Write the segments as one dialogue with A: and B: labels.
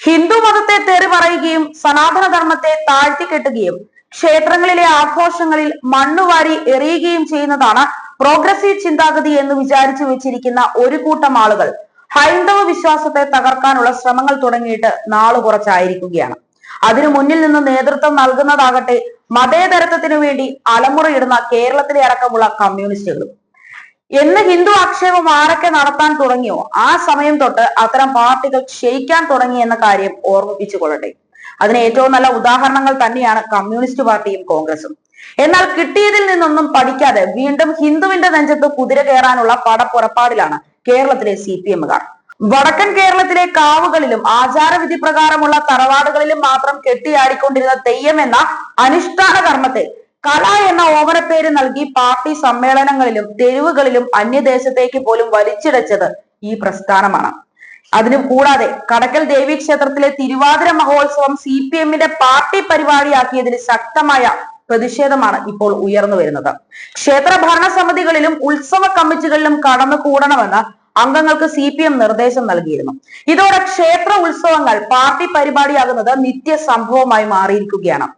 A: ഹിന്ദു മതത്തെ തെറി പറയുകയും സനാതന ധർമ്മത്തെ താഴ്ത്തിക്കെട്ടുകയും ക്ഷേത്രങ്ങളിലെ ആഘോഷങ്ങളിൽ മണ്ണുവാരി എറിയുകയും ചെയ്യുന്നതാണ് പ്രോഗ്രസീവ് ചിന്താഗതി എന്ന് വിചാരിച്ചു വെച്ചിരിക്കുന്ന ഒരു കൂട്ടം ആളുകൾ. ഹൈന്ദവ വിശ്വാസത്തെ തകർക്കാനുള്ള ശ്രമങ്ങൾ തുടങ്ങിയിട്ട് നാളു കുറച്ചായിരിക്കുകയാണ്. അതിനു മുന്നിൽ നിന്ന് നേതൃത്വം നൽകുന്നതാകട്ടെ മതേതരത്വത്തിനു വേണ്ടി അലമുറയിടുന്ന കേരളത്തിലെ അടക്കമുള്ള കമ്മ്യൂണിസ്റ്റുകളും എന്ന് ഹിന്ദു ആക്ഷേപം ആരൊക്കെ നടത്താൻ തുടങ്ങിയോ ആ സമയം തൊട്ട് അത്തരം പാർട്ടികൾ ക്ഷയിക്കാൻ തുടങ്ങി എന്ന കാര്യം ഓർമ്മിപ്പിച്ചു കൊള്ളട്ടെ. അതിന് ഏറ്റവും നല്ല ഉദാഹരണങ്ങൾ തന്നെയാണ് കമ്മ്യൂണിസ്റ്റ് പാർട്ടിയും കോൺഗ്രസും. എന്നാൽ കിട്ടിയതിൽ നിന്നൊന്നും പഠിക്കാതെ വീണ്ടും ഹിന്ദുവിന്റെ നെഞ്ചത്ത് കുതിര കയറാനുള്ള പടപ്പുറപ്പാടിലാണ് കേരളത്തിലെ സി പി എമ്മുകാർ. വടക്കൻ കേരളത്തിലെ കാവുകളിലും ആചാരവിധി പ്രകാരമുള്ള തറവാടുകളിലും മാത്രം കെട്ടിയാടിക്കൊണ്ടിരുന്ന തെയ്യം എന്ന അനുഷ്ഠാന കർമ്മത്തെ കല എന്ന ഓമനപ്പേര് നൽകി പാർട്ടി സമ്മേളനങ്ങളിലും തെരുവുകളിലും അന്യദേശത്തേക്ക് പോലും വലിച്ചിടച്ചത് ഈ പ്രസ്ഥാനമാണ്. അതിനു കൂടാതെ കടക്കൽ ദേവി ക്ഷേത്രത്തിലെ തിരുവാതിര മഹോത്സവം സി പി എമ്മിന്റെ പാർട്ടി പരിപാടിയാക്കിയതിന് ശക്തമായ പ്രതിഷേധമാണ് ഇപ്പോൾ ഉയർന്നു വരുന്നത്. ക്ഷേത്ര ഭരണസമിതികളിലും ഉത്സവ കമ്മിറ്റികളിലും കടന്നു കൂടണമെന്ന് അംഗങ്ങൾക്ക് സി പി എം നിർദ്ദേശം നൽകിയിരുന്നു. ഇതോടെ ക്ഷേത്ര ഉത്സവങ്ങൾ പാർട്ടി പരിപാടിയാകുന്നത് നിത്യ സംഭവമായി മാറിയിരിക്കുകയാണ്.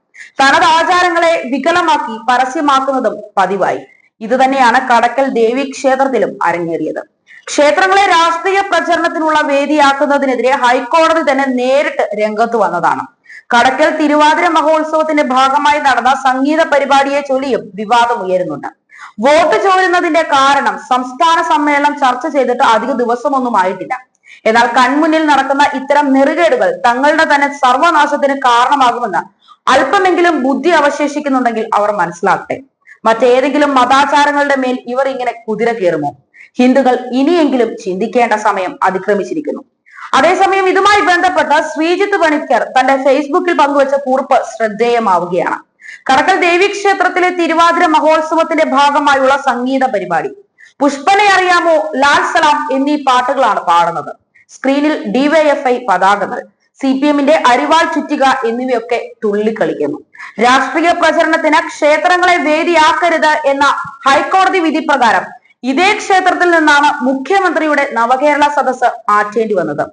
A: തനത് ആചാരങ്ങളെ വികലമാക്കി പരസ്യമാക്കുന്നതും പതിവായി. ഇത് തന്നെയാണ് കടക്കൽ ദേവി ക്ഷേത്രത്തിലും അരങ്ങേറിയത്. ക്ഷേത്രങ്ങളെ രാഷ്ട്രീയ പ്രചരണത്തിനുള്ള വേദിയാക്കുന്നതിനെതിരെ ഹൈക്കോടതി തന്നെ നേരിട്ട് രംഗത്ത് വന്നതാണ്. കടക്കൽ തിരുവാതിര മഹോത്സവത്തിന്റെ ഭാഗമായി നടന്ന സംഗീത പരിപാടിയെ ചൊല്ലിയും വിവാദം ഉയരുന്നുണ്ട്. വോട്ട് ചോരുന്നതിന്റെ കാരണം സംസ്ഥാന സമ്മേളനം ചർച്ച ചെയ്തിട്ട് അധിക ദിവസമൊന്നും ആയിട്ടില്ല. എന്നാൽ കൺമുന്നിൽ നടക്കുന്ന ഇത്തരം നെറുകേടുകൾ തങ്ങളുടെ തന്നെ സർവനാശത്തിന് കാരണമാകുമെന്ന് അല്പമെങ്കിലും ബുദ്ധി അവശേഷിക്കുന്നുണ്ടെങ്കിൽ അവർ മനസ്സിലാക്കട്ടെ. മറ്റേതെങ്കിലും മതാചാരങ്ങളുടെ മേൽ ഇവർ ഇങ്ങനെ കുതിര കയറുമോ? ഹിന്ദുക്കൾ ഇനിയെങ്കിലും ചിന്തിക്കേണ്ട സമയം അതിക്രമിച്ചിരിക്കുന്നു. അതേസമയം ഇതുമായി ബന്ധപ്പെട്ട ശ്രീജിത്ത് പണിക്കർ തന്റെ ഫേസ്ബുക്കിൽ പങ്കുവച്ച കുറിപ്പ് ശ്രദ്ധേയമാവുകയാണ്. കടക്കൽ ദേവീക്ഷേത്രത്തിലെ തിരുവാതിര മഹോത്സവത്തിന്റെ ഭാഗമായുള്ള സംഗീത പരിപാടി. പുഷ്പനെ അറിയാമോ? ലാൽ സലാം എന്നീ പാട്ടുകളാണ് പാടുന്നത്. സ്ക്രീനിൽ ഡിവൈഎഫ്ഐ പതാകകൾ. സി പി എമ്മിന്റെ അരിവാൾ ചുറ്റിക എന്നിവയൊക്കെ തുള്ളിക്കളിക്കുന്നു. രാഷ്ട്രീയ പ്രചരണത്തിന് ക്ഷേത്രങ്ങളെ വേദിയാക്കരുത് എന്ന ഹൈക്കോടതി വിധി പ്രകാരം ഇതേ ക്ഷേത്രത്തിൽ നിന്നാണ് മുഖ്യമന്ത്രിയുടെ നവകേരള സദസ് മാറ്റേണ്ടി വന്നത്.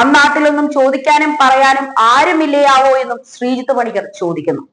A: അന്നാട്ടിലൊന്നും ചോദിക്കാനും പറയാനും ആരുമില്ലയാവോ എന്നും ശ്രീജിത്ത് പണിക്കർ ചോദിക്കുന്നു.